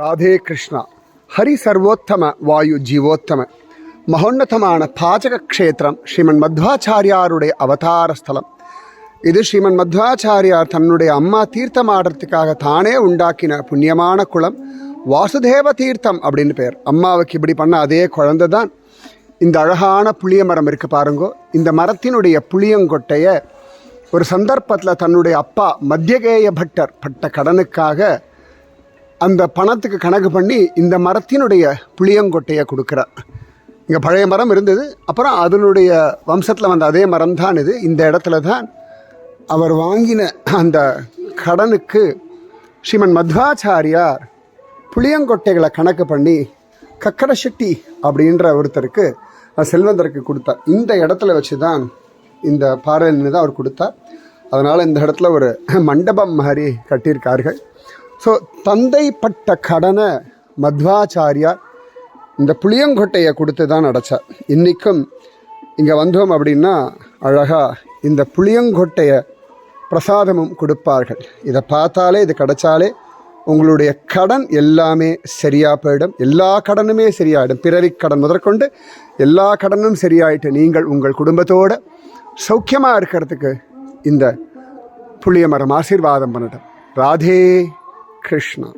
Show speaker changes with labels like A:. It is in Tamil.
A: ராதே கிருஷ்ணா. ஹரி சர்வோத்தம வாயு ஜீவோத்தம. மகோன்னதமான பாஜக க்ஷேத்திரம் ஸ்ரீமன் மத்வாச்சாரியாருடைய அவதார ஸ்தலம். இது ஸ்ரீமன் மத்வாச்சாரியார் தன்னுடைய அம்மா தீர்த்தம் ஆடுறதுக்காக தானே உண்டாக்கின புண்ணியமான குளம் வாசுதேவ தீர்த்தம் அப்படின்னு பேர். அம்மாவுக்கு இப்படி பண்ண அதே குழந்தை தான். இந்த அழகான புளிய மரம் இருக்கு பாருங்கோ. இந்த மரத்தினுடைய புளியங்கொட்டையை ஒரு சந்தர்ப்பத்தில் தன்னுடைய அப்பா மத்தியகேய பட்டர் பட்ட கடனுக்காக அந்த பணத்துக்கு கணக்கு பண்ணி இந்த மரத்தினுடைய புளியங்கொட்டையை கொடுக்குறார். இங்கே பழைய மரம் இருந்தது அப்புறம் அதனுடைய வம்சத்தில் வந்த அதே மரம் தான் இது. இந்த இடத்துல தான் அவர் வாங்கின அந்த கடனுக்கு ஸ்ரீமன் மத்வாச்சாரியார் புளியங்கொட்டைகளை கணக்கு பண்ணி கக்கட செட்டி அப்படின்ற ஒருத்தருக்கு செல்வந்தருக்கு கொடுத்தார். இந்த இடத்துல வச்சு தான் இந்த பாறையில் நின்று தான் அவர் கொடுத்தார். அதனால் இந்த இடத்துல ஒரு மண்டபம் மாதிரி கட்டியிருக்கார்கள். ஸோ தந்தைப்பட்ட கடனை மத்வாச்சாரியார் இந்த புளியங்கொட்டையை கொடுத்து தான் அடைச்சார். இன்றைக்கும் இங்கே வந்தோம் அப்படின்னா அழகாக இந்த புளியங்கொட்டையை பிரசாதமும் கொடுப்பார்கள். இதை பார்த்தாலே இது கிடைச்சாலே உங்களுடைய கடன் எல்லாமே சரியாக போயிடும். எல்லா கடனுமே சரியாயிடும். பிறவி கடன் முதற்கொண்டு எல்லா கடனும் சரியாயிட்டு நீங்கள் உங்கள் குடும்பத்தோடு சௌக்கியமாக இருக்கிறதுக்கு இந்த புளிய மரம் ஆசீர்வாதம் பண்ணட்டும். ராதே! கிருஷ்ணா